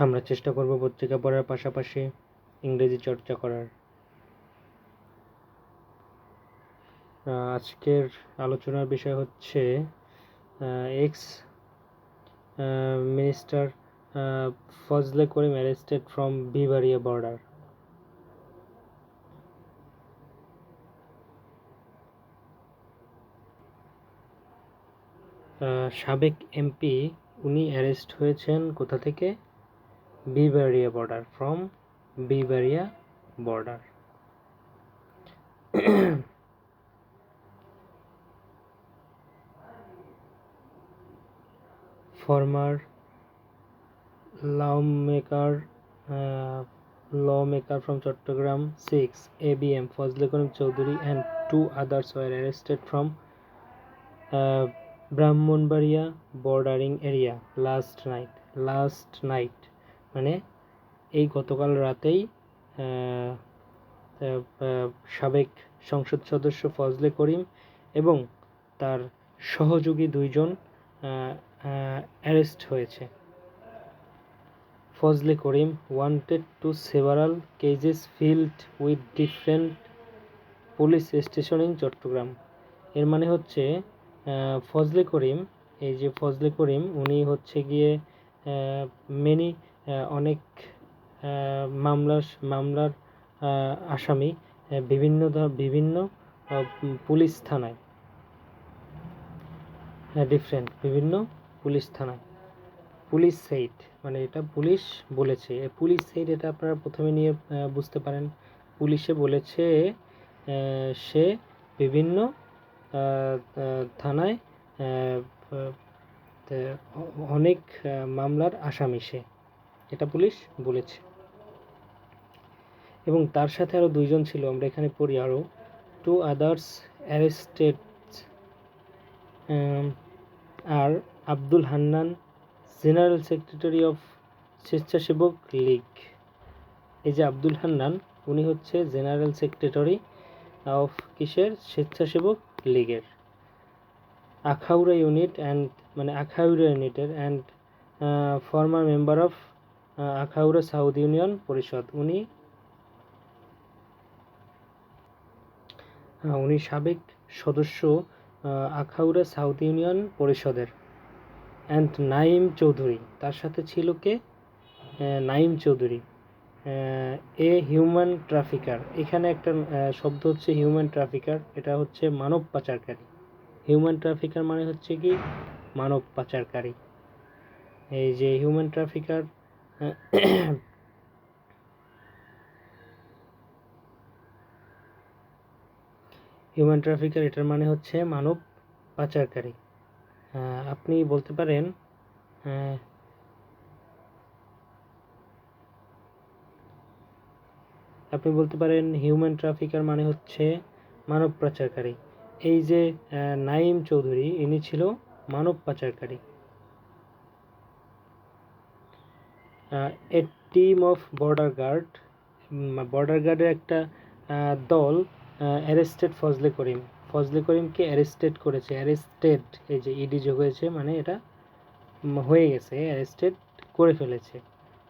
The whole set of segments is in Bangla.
আমরা চেষ্টা করব পত্রিকা পড়ার পাশাপাশি ইংরেজি চর্চা করার। আজকের আলোচনার বিষয় হচ্ছে ex minister Fazle Karim arrested from বিভারিয়া border সাবেক এমপি উনি অ্যারেস্ট হয়েছেন কোথা থেকে? বিবারিয়া border from বিবারিয়া border. Former lawmaker lawmaker from Chattogram six A B M Fazle Karim Chowdhury and two others were arrested from Brahmanbaria bordering area last night last night মানে এই গতকাল রাতেই সাবেক সংসদ সদস্য ফজলে করিম এবং তার সহযোগী দুইজন অ্যারেস্ট হয়েছে। Fazle Karim wanted to several cases filed with different police station in Chattogram. এর মানে হচ্ছে ফজলে করিম, এই যে ফজলে করিম, উনি হচ্ছে গিয়ে মেনি অনেক মামলার মামলার আসামি বিভিন্ন বিভিন্ন পুলিশ থানায়। ডিফারেন্ট বিভিন্ন পুলিশ থানায়। পুলিশ সেইট মানে এটা পুলিশ বলেছে। পুলিশ সেইট এটা আপনারা প্রথমে নিয়ে বুঝতে পারেন। পুলিশে বলেছে সে বিভিন্ন থানায় অনেক মামলার আসামি সে। এটা পুলিশ বলেছে। এবং তার সাথে আরও দুইজন ছিল, আমরা এখানে পড়ি আরও two others arrested R Abdul Hannan general secretary of Swechchhasebak League এই যে আব্দুল হান্নান, উনি হচ্ছে জেনারেল সেক্রেটারি অফ কিসের? স্বেচ্ছাসেবক লীগের। আখাউড়া ইউনিট অ্যান্ড মানে আখাউড়া ইউনিটের and former member of Akhaura south union Parishad. উনি উনি সাবেক সদস্য আখাউড়া সাউথ ইউনিয়ন পরিষদের। অ্যান্ড নাইম চৌধুরী। তার সাথে ছিল কে? Naim Chowdhury. A human trafficker এখানে একটা শব্দ হচ্ছে হিউম্যান ট্রাফিকার এটা হচ্ছে মানব পাচারকারী। হিউম্যান ট্রাফিকার মানে হচ্ছে কি? মানব পাচারকারী। এই যে হিউম্যান ট্রাফিকার হিউম্যান ট্রাফিকার এটার মানে হচ্ছে মানব পাচারকারী। আপনি বলতে পারেন আপনি বলতে পারেন হিউম্যান ট্রাফিকার মানে হচ্ছে মানব পাচারকারী। এই যে নাইম চৌধুরী, ইনি ছিল মানব পাচারকারী। A team of border guard border গার্ডের একটা দল অ্যারেস্টেড ফজলে করিম। ফজলে করিমকে অ্যারেস্টেড করেছে। অ্যারেস্টেড এই যে ইডি যোগ হয়েছে মানে এটা হয়ে গেছে অ্যারেস্টেড করে ফেলেছে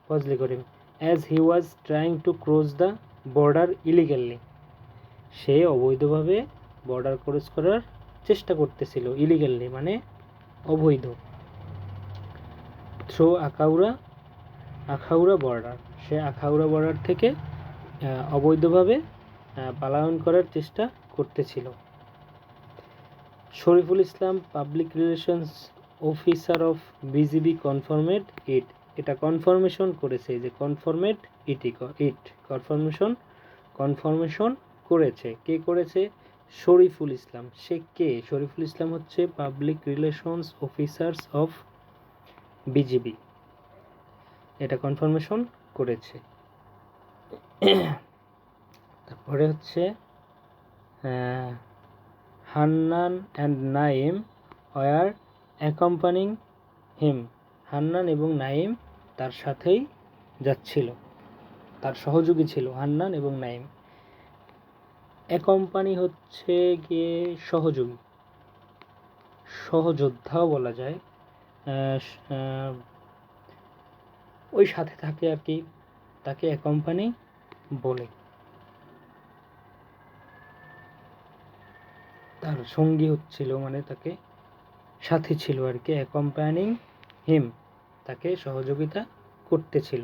Fazle Karim. As he was trying to cross the border illegally সে অবৈধভাবে বর্ডার ক্রস করার চেষ্টা করতেছিল ইলিগালি মানে অবৈধ। থ্রো আখাউড়া আখাউড়া বর্ডার সে আখাউড়া বর্ডার থেকে অবৈধভাবে পালায়ন করার চেষ্টা করতেছিল। Shariful Islam public relations officer of BGB confirmed it এটা কনফার্মেশন করেছে যে কনফার্মেড ইটি ইট কনফার্মেশন কনফার্মেশন করেছে। কে করেছে? শরীফুল ইসলাম। সে কে? শরীফুল ইসলাম হচ্ছে public relations officers of BGB এটা কনফার্মেশন করেছে। তারপরে হচ্ছে Hannan and Naim were accompanying him Hannan এবং নাইম তার সাথেই যাচ্ছিল। তার সহযোগী ছিল হান্নান এবং নাইম। এ অ্যাকম্পানি হচ্ছে গিয়ে সহযোগী। সহযোদ্ধাও বলা যায়। ওই সাথে থাকে আর কি, তাকে এ কোম্পানি বলে। তার সঙ্গী হচ্ছিল মানে তাকে সাথী ছিল আর কি অ্যাকম্পানিং হিম তাকে সহযোগিতা করতেছিল।